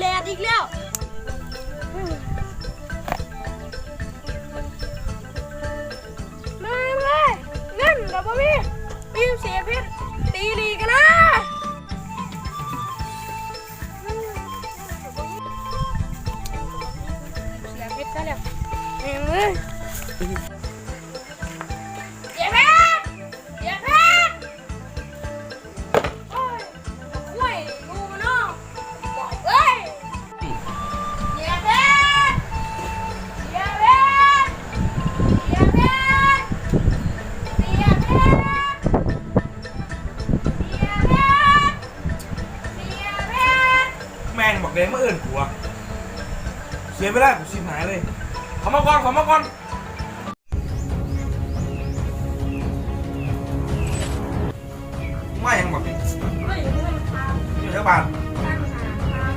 แลดอีกแล้วมาเลยเงินกับพ่อพี่ปีมเสียเพชรตีลีกันนะเสียเพชรก็แล้วเฮ้ย แม่งบอกเลยเมื่ออื่นกูอะเสียไม่ได้กูชิบหายเลยเขามาก่อนเขามาก่อนไม่ยังบอกเฮ้ยเงินทางอยู่แถวบ้านทางหาทาง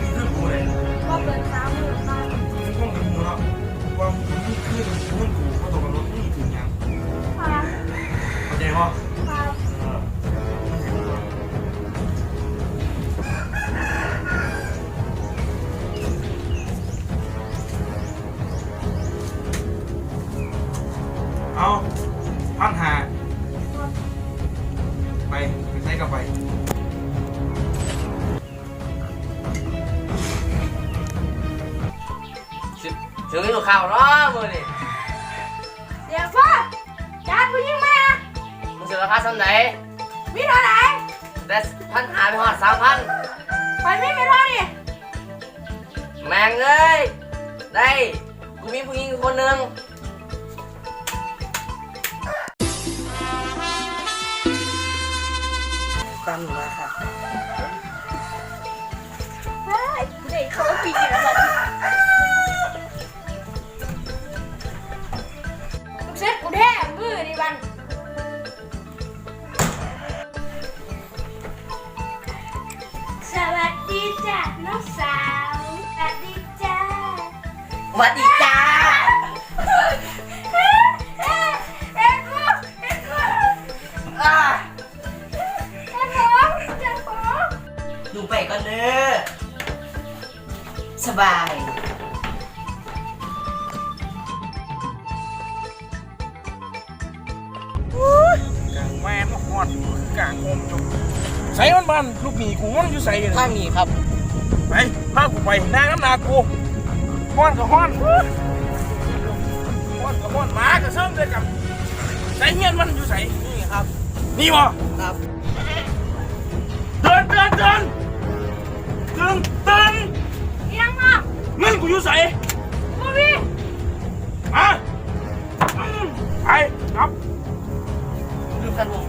นี่คือกูเลยก็เปิดสามหมื่นบาทนี่ห้องเป็นกูเนาะว่านี่คือเรื่องกูเขาตกกับ ถึงอยู่ข่าวเนาะมือนี่เดี๋ยวพ่อจานผู้หญิงมามึงจะราคาสำไหนมีเท่าไหร่แต่พันหาไปหอดสามพันไปไม่มีเท่านี่แม่งเอ้ยได้กูมีผู้หญิงคนหนึ่งตามหนูมาค่ะเฮ้ยเด็กเขาปีแล้วบัด สาวสวัสดีจ้าสวัสดีจ้าเอ้ยเอ้ยเอ้ยกูเอ้ยกูอ่าเอ้ยผมเอ้ยผมดูไปก่อนเด้อสบายกลางแม่นฮอดกลางงมจบใส่มันบ้านลูกหมีกูมันอยู่ใส่เลย ข้างนี้ครับ ไปพากูไปนางน้ำหนากูห้อนกับห้อนห้อนกับห้อนหมากับเซิงเลยกับใส่เงี้ยนมันอยู่ใส่นี่ครับ นี่วะครับเดินเดินเดินเดินเดินยังอะเงินกูอยู่ใส่มาพี่มาอืมไปครับดูกันผม